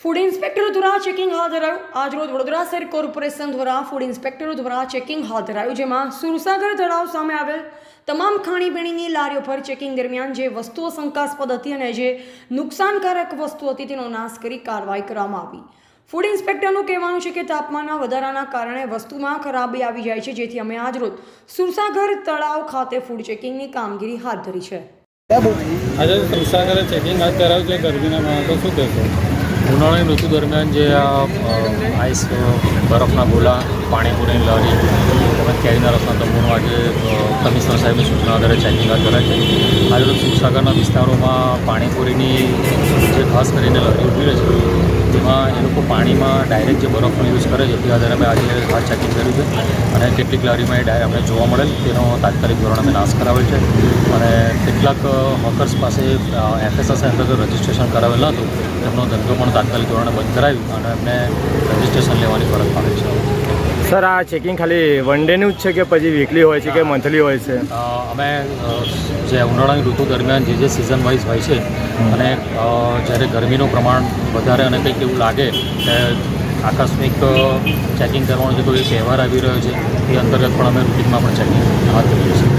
Food ઇન્સ્પેક્ટરો દ્વારા checking હાથ ધરાયું આજરોજ વડોદરા શહેર કોર્પોરેશન દ્વારા ફૂડ ઇન્સ્પેક્ટરો દ્વારા ચેકિંગ હાથ ધરાયું જેમાં સુરસાગર તળાવ સામે આવેલ તમામ ખાણીપીણીની લારીઓ પર ચેકિંગ દરમિયાન જે વસ્તુઓ શંકાસ્પદ હતી અને જે નુકસાનકારક વસ્તુ હતી તેનો નાશ કરી કાર્યવાહી કરવામાં આવી ફૂડ ઇન્સ્પેક્ટરનું કહેવાનું છે કે તાપમાનના વધારાના કારણે વસ્તુમાં ખરાબી આવી જાય છે, જેથી અમે આજરોજ સુરસાગર તળાવ ખાતે ફૂડ ચેકિંગની કામગીરી હાથ ધરી છે। આજે સંસાગરે ચેકિંગ હાથ ધરાવ્યું છે, ગરમીના માણસો શું કહેશો? ઉનાળાની ઋતુ દરમિયાન જે આ આઈસ બરફના ગોલા પાણીપુરીની તેમજ કેરીના રસના તંબુનું આજે કમિશનર સાહેબની સૂચના આધારે ચેકિંગ હાથ ધરાય છે. આજે રોજ સુરસાગરના વિસ્તારોમાં પાણીપુરીની જે ખાસ કરીને લડી ઊભી રહે છે તેમાં એ લોકો પાણીમાં ડાયરેક્ટ જે બરફનો યુઝ કરે છે તે આધારે અમે આજે ખાસ ચેકિંગ કર્યું છે. અને કેટલીક લારીમાં એ ડાયરેક્ટ અમને જોવા મળેલ, તેનો તાત્કાલિક ધોરણે અમે નાશ કરાવેલ છે. અને કેટલાક હોકર્સ પાસે એફએસએસ અંતર્ગત રજિસ્ટ્રેશન કરાવેલ હતું, તેમનો ધંધો પણ તાત્કાલિક ધોરણે બંધ કરાવી અને એમને રજિસ્ટ્રેશન લેવાની ફરજ પાડે છે. સર આ ચેકિંગ ખાલી વન ડેનું જ છે કે પછી વીકલી હોય છે કે મંથલી હોય છે? અમે જે ઉનાળાની ઋતુ દરમિયાન જે જે સિઝન વાઇઝ હોય છે અને જ્યારે ગરમીનું પ્રમાણ વધારે અને કંઈક એવું લાગે કે આકસ્મિક ચેકિંગ કરવાનું છે કોઈ તહેવાર આવી રહ્યો છે એ અંતર્ગત પણ અમે રૂટિનમાં પણ ચેકિંગ હાથ ધરીએ છીએ.